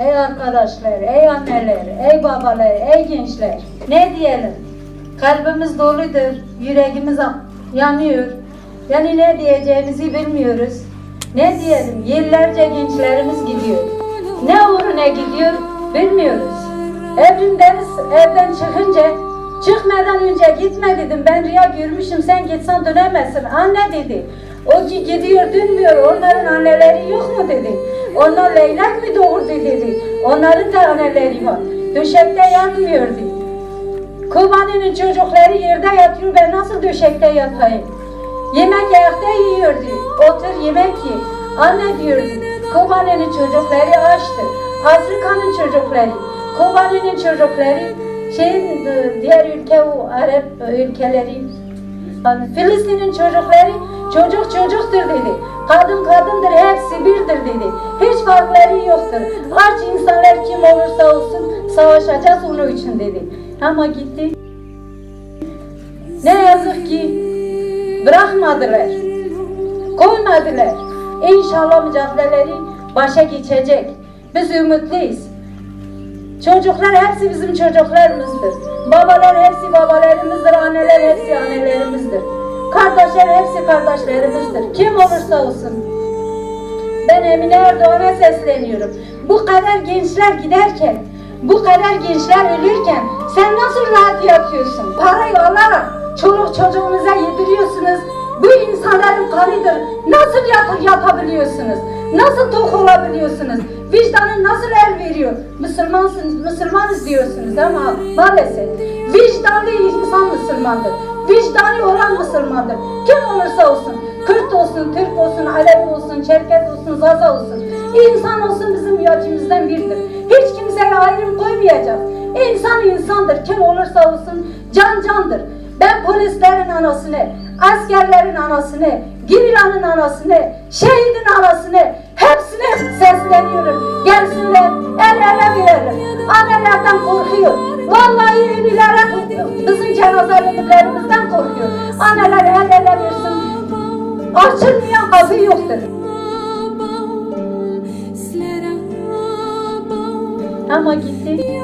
ey arkadaşlar, ey anneler, ey babalar, ey gençler. Ne diyelim? Kalbimiz doludur, yüreğimiz yanıyor. Yani ne diyeceğimizi bilmiyoruz. Ne diyelim? Yıllarca gençlerimiz gidiyor. Ne uğruna gidiyor bilmiyoruz. Evrimden evden çıkınca çıkmadan önce gitme dedim. Ben rüya görmüşüm sen gitsen dönemezsin. Anne dedi. O ki gidiyor dönmüyor. Onların anneleri yok mu dedi. Onlar leylak mı doğurdu dedi. Onların da anneleri var. Döşekte yatmıyor dedi. Kubaninin çocukları yerde yatıyor. Ben nasıl döşekte yatayım? Yemek ayakta yiyordu. Otur yemek ye. Anne diyordu. Kubaninin çocukları açtı. Afrika'nın çocukları. Kubaninin çocukları şeyin e, diğer ülke o Arap ülkeleri yani Filistin'in çocukları çocuk çocuktur dedi. Kadın kadındır hepsi birdir dedi. Hiç farkları yoktur. Aç insanlar kim olursa olsun savaşacağız onun için dedi. Ama gitti. Ne yazık ki bırakmadılar. Koymadılar. İnşallah mücadeleleri başa geçecek. Biz ümitliyiz. Çocuklar hepsi bizim çocuklarımızdır. Babalar hepsi babalarımızdır, anneler hepsi annelerimizdir. Kardeşler hepsi kardeşlerimizdir. Kim olursa olsun. Ben Emine Erdoğan'a sesleniyorum. Bu kadar gençler giderken, bu kadar gençler ölürken sen nasıl rahat yatıyorsun? Parayı alarak çoluk çocuğunuza yediriyorsunuz. Bu insanların kanıdır. Nasıl yatır yatabiliyorsunuz? Nasıl tok olabiliyorsunuz? Vicdanın nasıl el veriyor? Müslümansınız, Müslümanız diyorsunuz ama maalesef vicdanlı insan Müslümandır. Vicdanı olan Müslümandır. Kim olursa olsun, Kürt olsun, Türk olsun, Alevi olsun, Çerkez olsun, Zaza olsun. İnsan olsun bizim yacımızdan biridir. Hiç kimseye ayrım koymayacağız. İnsan insandır. Kim olursa olsun can candır. Ben polislerin anasını, askerlerin anasını, Girilan'ın anasını, şehidin anasını hepsine sesleniyorum. Gelsinler, el ele verelim. Annelerden korkuyor. Vallahi ünlülere korkuyor. Bizim cenazelerimizden korkuyor. Anneler el ele versin. Açılmayan kapı yoktur. Ama gitti.